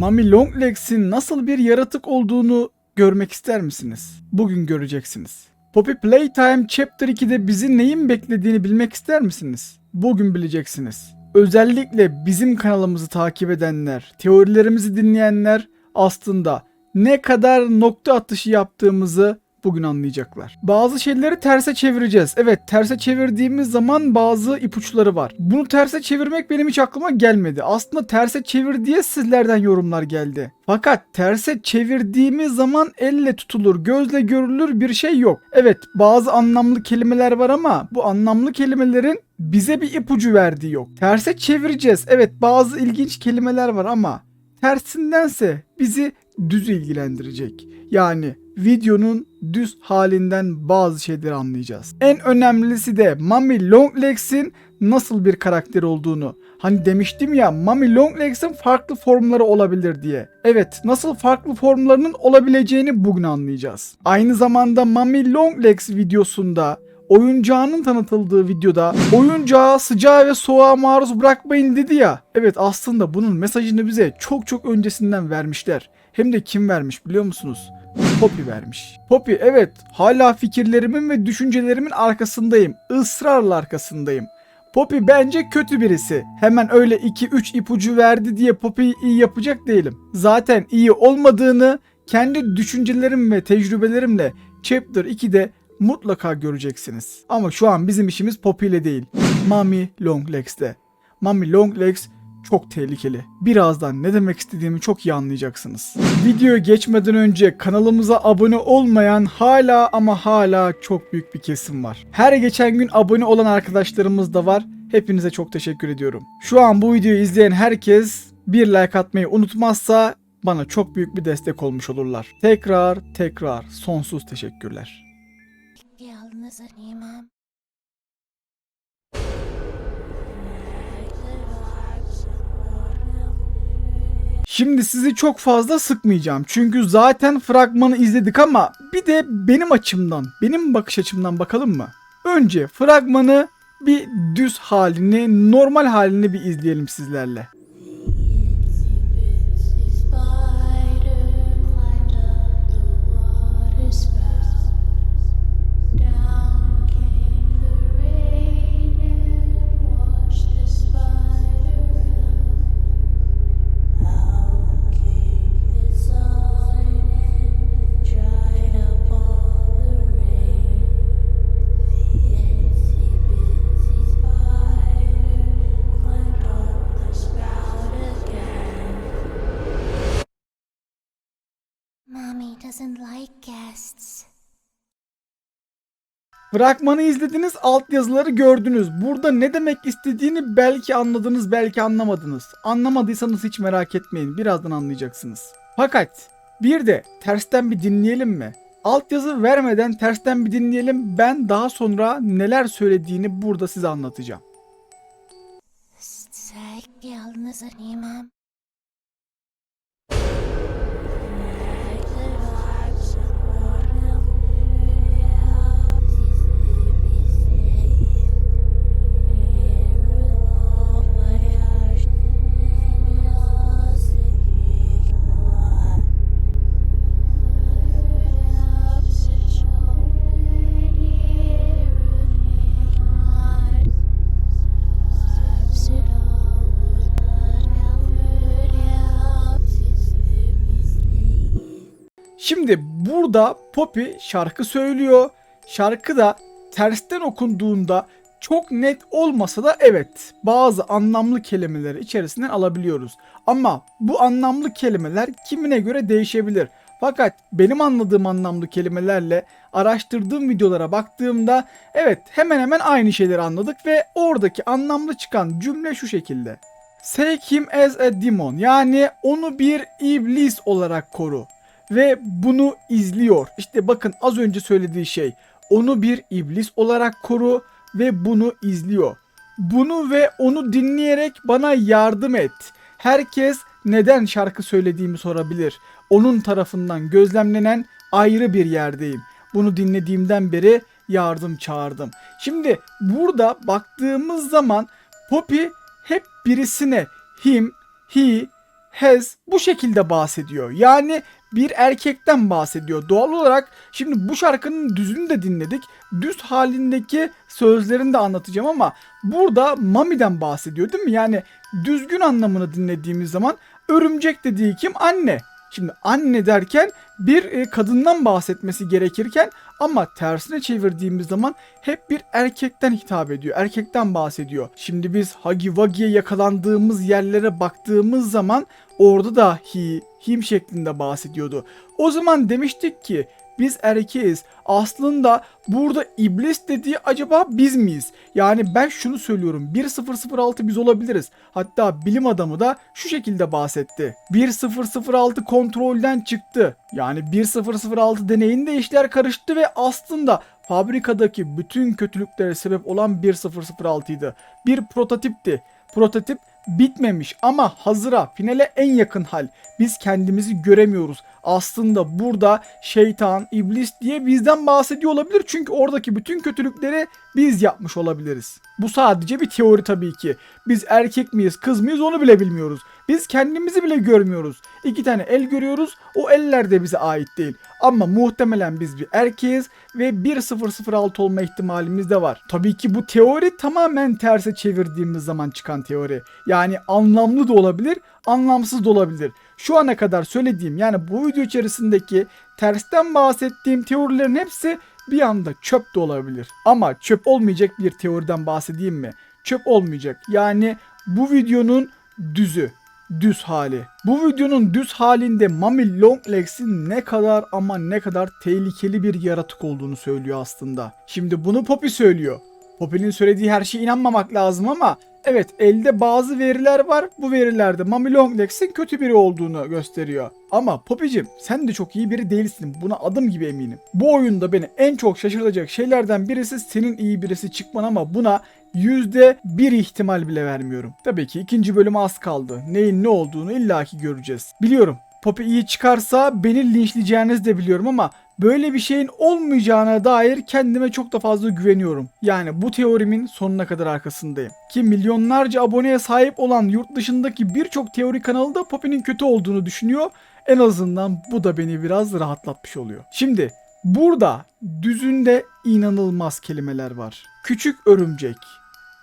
Mami Longlegs'in nasıl bir yaratık olduğunu görmek ister misiniz? Bugün göreceksiniz. Poppy Playtime Chapter 2'de bizi neyin beklediğini bilmek ister misiniz? Bugün bileceksiniz. Özellikle bizim kanalımızı takip edenler, teorilerimizi dinleyenler aslında ne kadar nokta atışı yaptığımızı bugün anlayacaklar. Bazı şeyleri terse çevireceğiz. Evet terse çevirdiğimiz zaman bazı ipuçları var. Bunu terse çevirmek benim hiç aklıma gelmedi. Aslında terse çevir diye sizlerden yorumlar geldi. Fakat terse çevirdiğimiz zaman elle tutulur, gözle görülür bir şey yok. Evet bazı anlamlı kelimeler var ama bu anlamlı kelimelerin bize bir ipucu verdiği yok. Terse çevireceğiz. Evet bazı ilginç kelimeler var ama tersindense bizi düz ilgilendirecek. Yani videonun düz halinden bazı şeyleri anlayacağız. En önemlisi de Mami Longlegs'in nasıl bir karakter olduğunu. Hani demiştim ya Mami Longlegs'in farklı formları olabilir diye. Evet nasıl farklı formlarının olabileceğini bugün anlayacağız. Aynı zamanda Mami Longlegs videosunda oyuncağının tanıtıldığı videoda oyuncağı sıcağa ve soğuğa maruz bırakmayın dedi ya. Evet aslında bunun mesajını bize çok çok öncesinden vermişler. Hem de kim vermiş biliyor musunuz? Poppy vermiş. Poppy evet hala fikirlerimin ve düşüncelerimin arkasındayım. Israrla arkasındayım. Poppy bence kötü birisi. Hemen öyle 2-3 ipucu verdi diye Poppy'yi iyi yapacak değilim. Zaten iyi olmadığını kendi düşüncelerim ve tecrübelerimle Chapter 2'de mutlaka göreceksiniz. Ama şu an bizim işimiz Poppy ile değil. Mami Longlegs'te. Mami Longlegs çok tehlikeli. Birazdan ne demek istediğimi çok iyi anlayacaksınız. Videoya geçmeden önce kanalımıza abone olmayan hala ama hala çok büyük bir kesim var. Her geçen gün abone olan arkadaşlarımız da var. Hepinize çok teşekkür ediyorum. Şu an bu videoyu izleyen herkes bir like atmayı unutmazsa bana çok büyük bir destek olmuş olurlar. Tekrar tekrar sonsuz teşekkürler. Şimdi sizi çok fazla sıkmayacağım. Çünkü zaten fragmanı izledik ama bir de benim açımdan, benim bakış açımdan bakalım mı? Önce fragmanı bir düz halini, normal halini bir izleyelim sizlerle. Doesn't like guests. Fragmanı izlediniz, altyazıları gördünüz. Burada ne demek istediğini belki anladınız, belki anlamadınız. Anlamadıysanız hiç merak etmeyin, birazdan anlayacaksınız. Fakat bir de tersten bir dinleyelim mi? Altyazı vermeden tersten bir dinleyelim. Ben daha sonra neler söylediğini burada size anlatacağım. Say yalnız animam. Şimdi burada Poppy şarkı söylüyor. Şarkı da tersten okunduğunda çok net olmasa da evet bazı anlamlı kelimeleri içerisinden alabiliyoruz. Ama bu anlamlı kelimeler kimine göre değişebilir. Fakat benim anladığım anlamlı kelimelerle araştırdığım videolara baktığımda evet hemen hemen aynı şeyleri anladık ve oradaki anlamlı çıkan cümle şu şekilde. Take him as a demon yani onu bir iblis olarak koru ve bunu izliyor. İşte bakın az önce söylediği şey. Onu bir iblis olarak koru ve bunu izliyor. Bunu ve onu dinleyerek bana yardım et. Herkes neden şarkı söylediğimi sorabilir. Onun tarafından gözlemlenen ayrı bir yerdeyim. Bunu dinlediğimden beri yardım çağırdım. Şimdi burada baktığımız zaman Poppy hep birisine him, he, has bu şekilde bahsediyor. Yani bir erkekten bahsediyor. Doğal olarak şimdi bu şarkının düzünü de dinledik. Düz halindeki sözlerini de anlatacağım ama burada Mami'den bahsediyor değil mi? Yani düzgün anlamını dinlediğimiz zaman örümcek dediği kim? Anne. Şimdi anne derken bir e, kadından bahsetmesi gerekirken ama tersine çevirdiğimiz zaman hep bir erkekten hitap ediyor. Erkekten bahsediyor. Şimdi biz Hagi Wagi'ye yakalandığımız yerlere baktığımız zaman orada da he, him şeklinde bahsediyordu. O zaman demiştik ki biz erkeğiz. Aslında burada iblis dediği acaba biz miyiz? Yani ben şunu söylüyorum. 1006 biz olabiliriz. Hatta bilim adamı da şu şekilde bahsetti. 1006 kontrolden çıktı. Yani 1006 deneyinde işler karıştı ve aslında fabrikadaki bütün kötülüklere sebep olan 1006 idi. Bir prototipti. Prototip bitmemiş ama hazıra, finale en yakın hal. Biz kendimizi göremiyoruz. Aslında burada şeytan, iblis diye bizden bahsediyor olabilir. Çünkü oradaki bütün kötülükleri biz yapmış olabiliriz. Bu sadece bir teori tabii ki. Biz erkek miyiz, kız mıyız onu bile bilmiyoruz. Biz kendimizi bile görmüyoruz. İki tane el görüyoruz. O eller de bize ait değil. Ama muhtemelen biz bir erkeğiz ve 1006 olma ihtimalimiz de var. Tabii ki bu teori tamamen terse çevirdiğimiz zaman çıkan teori. Yani anlamlı da olabilir, anlamsız da olabilir. Şu ana kadar söylediğim yani bu video içerisindeki tersten bahsettiğim teorilerin hepsi bir anda çöp de olabilir. Ama çöp olmayacak bir teoriden bahsedeyim mi? Çöp olmayacak. Yani bu videonun düzü düz hali. Bu videonun düz halinde Mami Longlegs'in ne kadar ama ne kadar tehlikeli bir yaratık olduğunu söylüyor aslında. Şimdi bunu Poppy söylüyor. Poppy'nin söylediği her şeye inanmamak lazım ama evet elde bazı veriler var. Bu verilerde Mami Longlegs'in kötü biri olduğunu gösteriyor. Ama Poppy'cim sen de çok iyi biri değilsin. Buna adım gibi eminim. Bu oyunda beni en çok şaşırtacak şeylerden birisi senin iyi birisi çıkman ama buna yüzde bir ihtimal bile vermiyorum. Tabii ki ikinci bölüme az kaldı. Neyin ne olduğunu illaki göreceğiz. Biliyorum Poppy iyi çıkarsa beni linçleyeceğinizi de biliyorum ama böyle bir şeyin olmayacağına dair kendime çok da fazla güveniyorum. Yani bu teorimin sonuna kadar arkasındayım. Ki milyonlarca aboneye sahip olan yurt dışındaki birçok teori kanalı da Poppy'nin kötü olduğunu düşünüyor. En azından bu da beni biraz rahatlatmış oluyor. Şimdi burada düzünde inanılmaz kelimeler var. Küçük örümcek,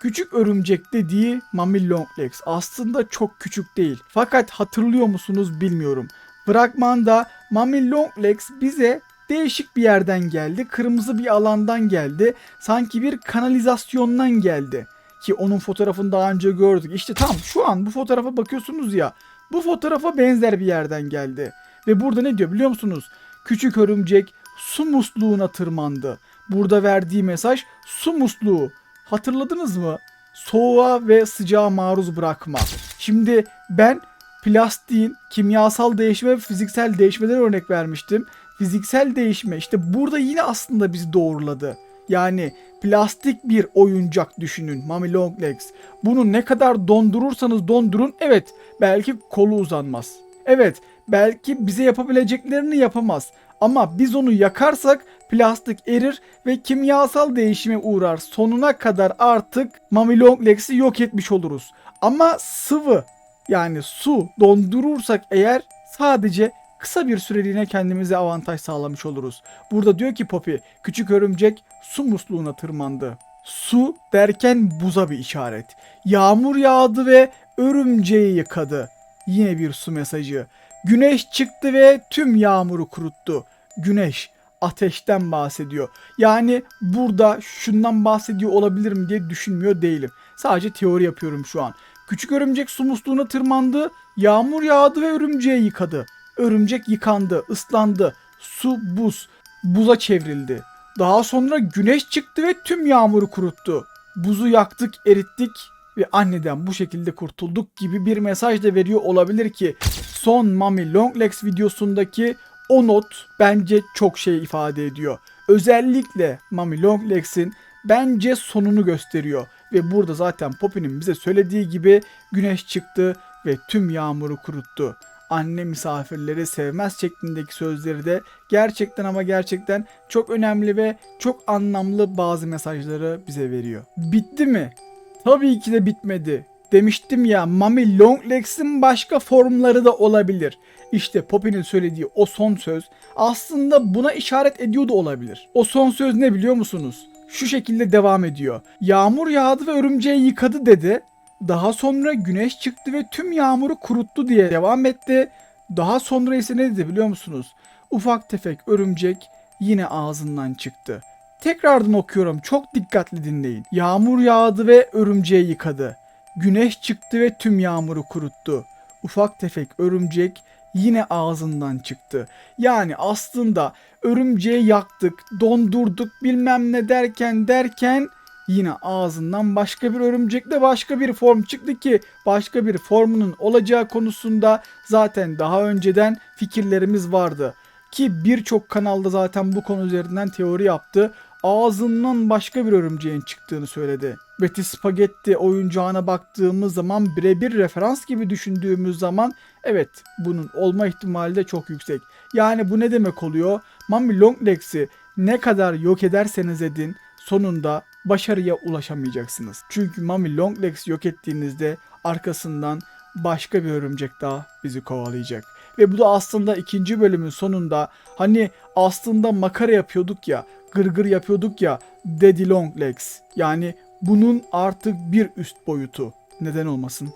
Küçük örümcek dediği Mami Longlegs aslında çok küçük değil. Fakat hatırlıyor musunuz bilmiyorum. Fragmanda Mami Longlegs bize değişik bir yerden geldi. Kırmızı bir alandan geldi. Sanki bir kanalizasyondan geldi. Ki onun fotoğrafını daha önce gördük. İşte tam şu an bu fotoğrafa bakıyorsunuz ya. Bu fotoğrafa benzer bir yerden geldi. Ve burada ne diyor biliyor musunuz? Küçük örümcek su musluğuna tırmandı. Burada verdiği mesaj su musluğu. Hatırladınız mı? Soğuğa ve sıcağa maruz bırakma. Şimdi ben plastiğin kimyasal değişme ve fiziksel değişmeden örnek vermiştim. Fiziksel değişme işte burada yine aslında bizi doğruladı. Yani plastik bir oyuncak düşünün Mami Longlegs. Bunu ne kadar dondurursanız dondurun evet belki kolu uzanmaz. Evet belki bize yapabileceklerini yapamaz. Ama biz onu yakarsak plastik erir ve kimyasal değişime uğrar. Sonuna kadar artık Mami Longlegs'i yok etmiş oluruz. Ama sıvı yani su dondurursak eğer sadece kısa bir süreliğine kendimize avantaj sağlamış oluruz. Burada diyor ki Poppy küçük örümcek su musluğuna tırmandı. Su derken buza bir işaret. Yağmur yağdı ve örümceği yıkadı. Yine bir su mesajı. Güneş çıktı ve tüm yağmuru kuruttu. Güneş ateşten bahsediyor. Yani burada şundan bahsediyor olabilir mi diye düşünmüyor değilim. Sadece teori yapıyorum şu an. Küçük örümcek su musluğuna tırmandı, yağmur yağdı ve örümceği yıkadı. Örümcek yıkandı, ıslandı. Su buz, buza çevrildi. Daha sonra güneş çıktı ve tüm yağmuru kuruttu. Buzu yaktık, erittik ve anneden bu şekilde kurtulduk gibi bir mesaj da veriyor olabilir ki son Mami Longlegs videosundaki o not bence çok şey ifade ediyor. Özellikle Mami Longlegs'in bence sonunu gösteriyor. Ve burada zaten Poppy'nin bize söylediği gibi güneş çıktı ve tüm yağmuru kuruttu. Anne misafirleri sevmez şeklindeki sözleri de gerçekten ama gerçekten çok önemli ve çok anlamlı bazı mesajları bize veriyor. Bitti mi? Tabii ki de bitmedi. Demiştim ya Mami Longlegs'in başka formları da olabilir. İşte Poppy'nin söylediği o son söz aslında buna işaret ediyor da olabilir. O son söz ne biliyor musunuz? Şu şekilde devam ediyor. Yağmur yağdı ve örümceği yıkadı dedi. Daha sonra güneş çıktı ve tüm yağmuru kuruttu diye devam etti. Daha sonra ise ne dedi biliyor musunuz? Ufak tefek örümcek yine ağzından çıktı. Tekrardan okuyorum çok dikkatli dinleyin. Yağmur yağdı ve örümceği yıkadı. Güneş çıktı ve tüm yağmuru kuruttu. Ufak tefek örümcek yine ağzından çıktı. Yani aslında örümceği yaktık, dondurduk bilmem ne derken derken yine ağzından başka bir örümcekle başka bir form çıktı ki başka bir formunun olacağı konusunda zaten daha önceden fikirlerimiz vardı. Ki birçok kanalda zaten bu konu üzerinden teori yaptı. Ağzından başka bir örümceğin çıktığını söyledi. Betty Spaghetti oyuncağına baktığımız zaman birebir referans gibi düşündüğümüz zaman evet bunun olma ihtimali de çok yüksek. Yani bu ne demek oluyor? Mami Longlegs'i ne kadar yok ederseniz edin sonunda başarıya ulaşamayacaksınız. Çünkü Mami Longlegs yok ettiğinizde arkasından başka bir örümcek daha bizi kovalayacak. Ve bu da aslında ikinci bölümün sonunda hani aslında makara yapıyorduk ya, gırgır yapıyorduk ya Daddy Longlegs. Yani bunun artık bir üst boyutu. Neden olmasın?